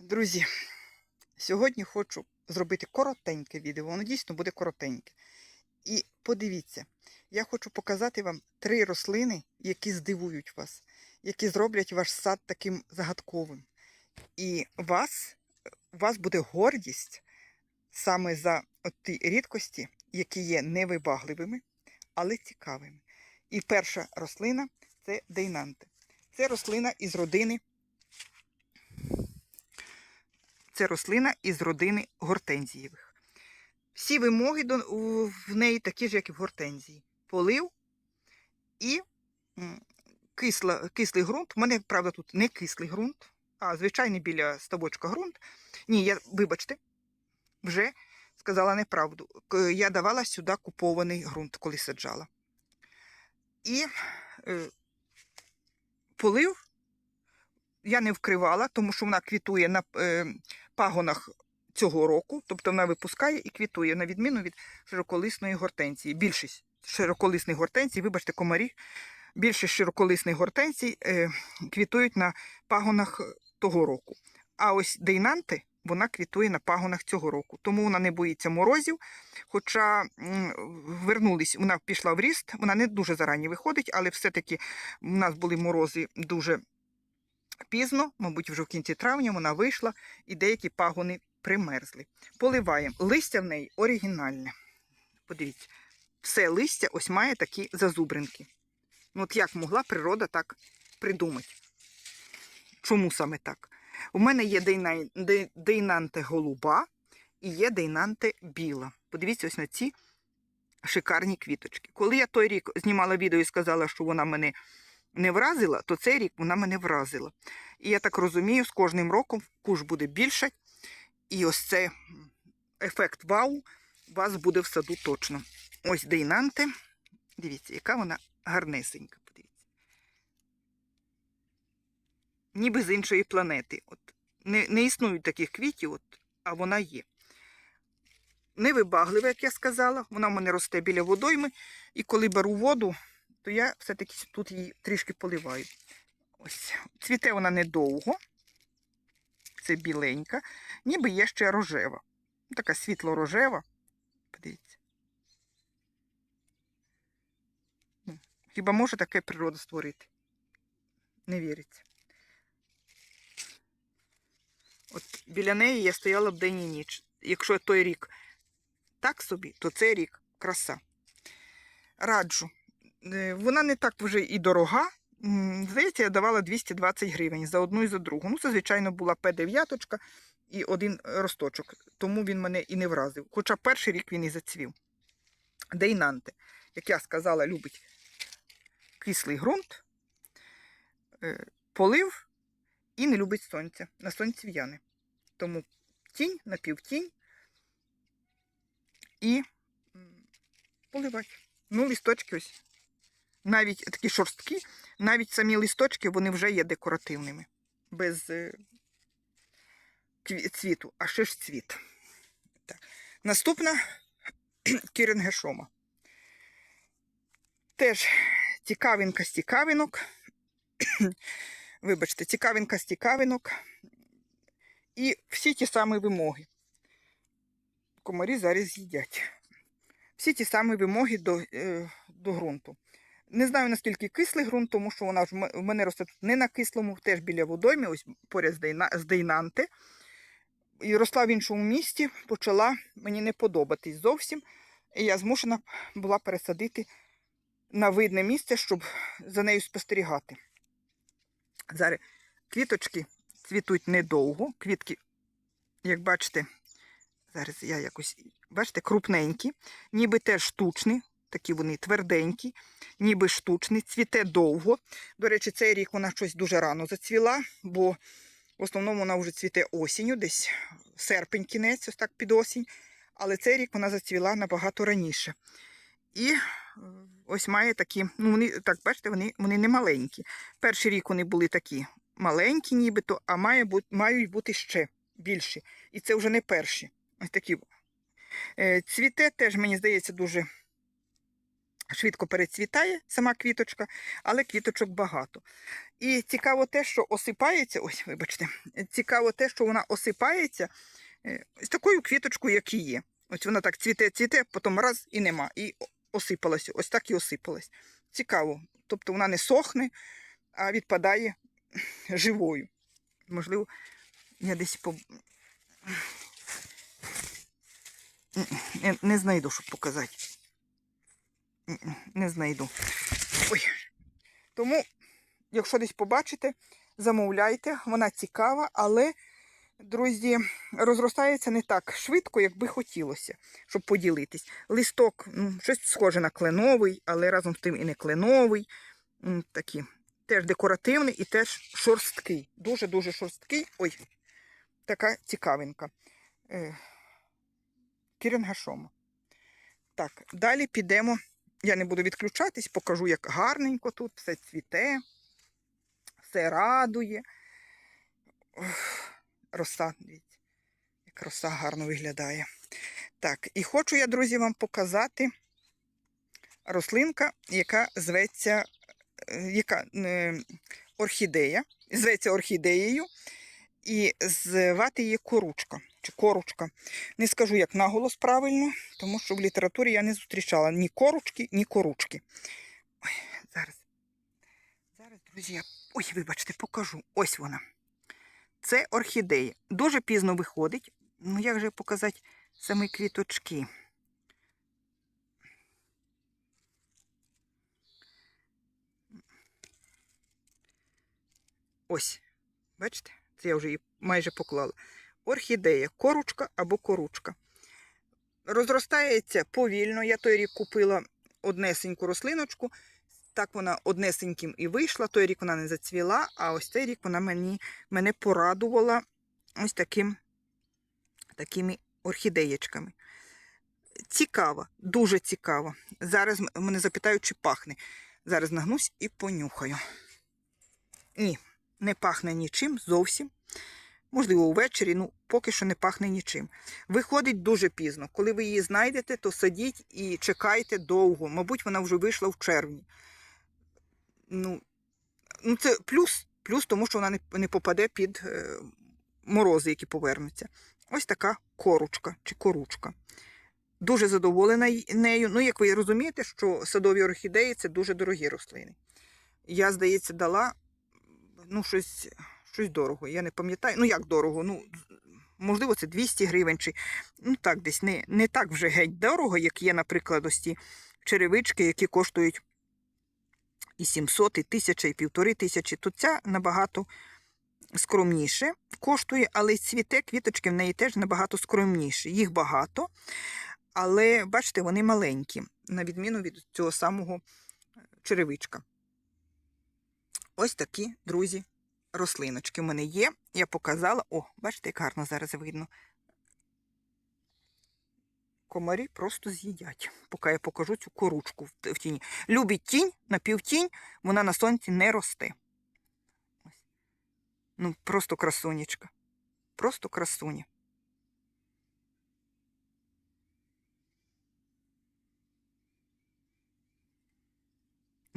Друзі, сьогодні хочу зробити коротеньке відео. Воно дійсно буде коротеньке. І подивіться, я хочу показати вам три рослини, які здивують вас, які зроблять ваш сад таким загадковим. І вас, у вас буде гордість саме за ті рідкості, які є невибагливими, але цікавими. І перша рослина це дейнанти. Це рослина із родини це рослина із родини гортензієвих. Всі вимоги до, в неї такі ж, як і в гортензії. Полив і кисла, кислий ґрунт. У мене, правда, тут не кислий ґрунт, а звичайний біля ставочка ґрунт. Ні, я, вибачте, вже сказала неправду. Я давала сюди купований ґрунт, коли саджала. І е, полив я не вкривала, тому що вона квітує на е, пагонах цього року, тобто вона випускає і квітує, на відміну від широколисної гортензії. Більшість широколисних гортензій, вибачте, комарі, більшість широколисних гортензій е, квітують на пагонах того року. А ось дейнанти вона квітує на пагонах цього року. Тому вона не боїться морозів. Хоча вернулись, вона пішла в ріст, вона не дуже зарані виходить, але все-таки в нас були морози дуже пізно, мабуть, вже в кінці травня вона вийшла і деякі пагони примерзли. Поливаємо. Листя в неї оригінальне. Подивіться, все листя ось має такі зазубринки. Ну, от як могла природа так придумати? Чому саме так? У мене є дейнанте голуба і є дейнанте біла. Подивіться ось на ці шикарні квіточки. Коли я той рік знімала відео і сказала, що вона мене не вразила, то цей рік вона мене вразила. І я так розумію, з кожним роком куш буде більше. І ось це ефект вау у вас буде в саду точно. Ось дейнанте. Дивіться, яка вона гарнесенька. Подивіться. Ніби з іншої планети. От, не, не існують таких квітів, от, а вона є. Невибаглива, як я сказала, вона в мене росте біля водойми, і коли беру воду, то я все-таки тут її трішки поливаю. Ось. Цвіте вона недовго. Це біленька, ніби є ще рожева. Така світло-рожева. Подивіться. Ну, Хіба може таке природа створити? Не віриться. От біля неї я стояла б день і ніч. Якщо той рік так собі, то цей рік краса. Раджу. Е, Вона не так вже і дорога. Здається, я давала 220 гривень за одну і за другу. Ну, це, звичайно, була П9 і один росточок, тому він мене і не вразив. Хоча перший рік він і зацвів. Дейнанте, як я сказала, любить кислий ґрунт, е, полив і не любить сонця. На сонці в'яне. Тому тінь, напівтінь і поливати. Ну, лісточки ось. Навіть такі шорсткі, навіть самі листочки вони вже є декоративними, без е, цвіту, а ще ж цвіт. Так. Наступна кіренгешома. Теж цікавинка з цікавинок. Вибачте, цікавинка з цікавинок. І всі ті самі вимоги. Комарі зараз їдять. Всі ті самі вимоги до, е, до ґрунту. Не знаю, наскільки кислий ґрунт, тому що вона ж в мене росте тут не на кислому, теж біля водойми, ось поряд з дейнанти. І росла в іншому місті, почала мені не подобатись зовсім. І я змушена була пересадити на видне місце, щоб за нею спостерігати. Зараз квіточки цвітуть недовго. Квітки, як бачите, зараз я якось, бачите, крупненькі, ніби теж штучні, такі вони тверденькі, ніби штучні, цвіте довго. До речі, цей рік вона щось дуже рано зацвіла, бо в основному вона вже цвіте осінню, десь серпень, кінець, ось так під осінь. Але цей рік вона зацвіла набагато раніше. І е, ось має такі, ну вони, так, бачите, вони, вони не маленькі. Перший рік вони були такі маленькі, нібито, а має бути, мають бути ще більші. І це вже не перші. Ось такі. Е, Цвіте теж, мені здається, дуже швидко перецвітає сама квіточка, але квіточок багато. І цікаво те, що осипається, ось, вибачте, цікаво те, що вона осипається е, з такою квіточкою, як і є. Ось вона так цвіте, цвіте, потім раз і нема. І о- осипалась, ось так і осипалась. Цікаво. Тобто вона не сохне, а відпадає живою. Можливо, я десь по... не, не знайду, щоб показати. Не знайду. Ой. Тому, якщо десь побачите, замовляйте, вона цікава, але, друзі, розростається не так швидко, як би хотілося, щоб поділитись. Листок, ну, щось схоже на кленовий, але разом з тим і не кленовий. Такі. Теж декоративний і теж шорсткий. Дуже-дуже шорсткий. Ой, така цікавинка. Е, Кірінгашома. Так, далі підемо. Я не буду відключатись, покажу, як гарненько тут все цвіте, все радує. Роса, дивіться, як роса гарно виглядає. Так, і хочу я, друзі, вам показати рослинка, яка зветься, е, яка е, орхідея, зветься орхідеєю, і звати її коручка чи коручка. Не скажу, як наголос правильно, тому що в літературі я не зустрічала ні коручки, ні коручки. Ой, зараз. Зараз, друзі, я... Ой, вибачте, покажу. Ось вона. Це орхідея. Дуже пізно виходить. Ну, як же показати самі квіточки? Ось. Бачите? Це я вже її майже поклала. Орхідея, коручка або коручка. Розростається повільно. Я той рік купила однесеньку рослиночку. Так вона однесеньким і вийшла. Той рік вона не зацвіла, а ось цей рік вона мені, мене порадувала ось таким, такими орхідеєчками. Цікаво, дуже цікаво. Зараз мене запитають, чи пахне. Зараз нагнусь і понюхаю. Ні, не пахне нічим зовсім. Можливо, увечері, ну поки що не пахне нічим. Виходить дуже пізно. Коли ви її знайдете, то садіть і чекайте довго. Мабуть, вона вже вийшла в червні. Ну, ну це плюс, плюс, тому що вона не, не попаде під е, морози, які повернуться. Ось така коручка чи коручка. Дуже задоволена нею. Ну, як ви розумієте, що садові орхідеї це дуже дорогі рослини. Я, здається, дала ну, щось, щось дорого. Я не пам'ятаю. Ну, як дорого? Ну, можливо, це 200 гривень, чи ну так, десь не, не так вже геть дорого, як є, наприклад, ось ті черевички, які коштують і 700, і 1000, і півтори тисячі. То ця набагато скромніше коштує, але цвіте квіточки в неї теж набагато скромніше. Їх багато, але бачите, вони маленькі, на відміну від цього самого черевичка. Ось такі, друзі, рослиночки в мене є. Я показала. О, бачите, як гарно зараз видно. Комарі просто з'їдять, поки я покажу цю коручку в тіні. Любить тінь, напівтінь, вона на сонці не росте. Ось. Ну, просто красунечка. Просто красуня.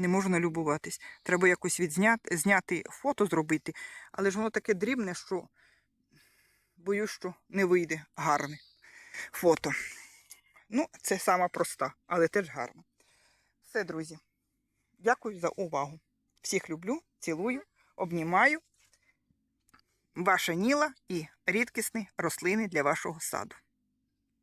Не можу налюбуватись. Треба якось відзняти, зняти фото зробити, але ж воно таке дрібне, що боюсь, що не вийде гарне фото. Ну, це сама проста, але теж гарна. Все, друзі. Дякую за увагу. Всіх люблю, цілую, обнімаю. Ваша Ніла і рідкісні рослини для вашого саду.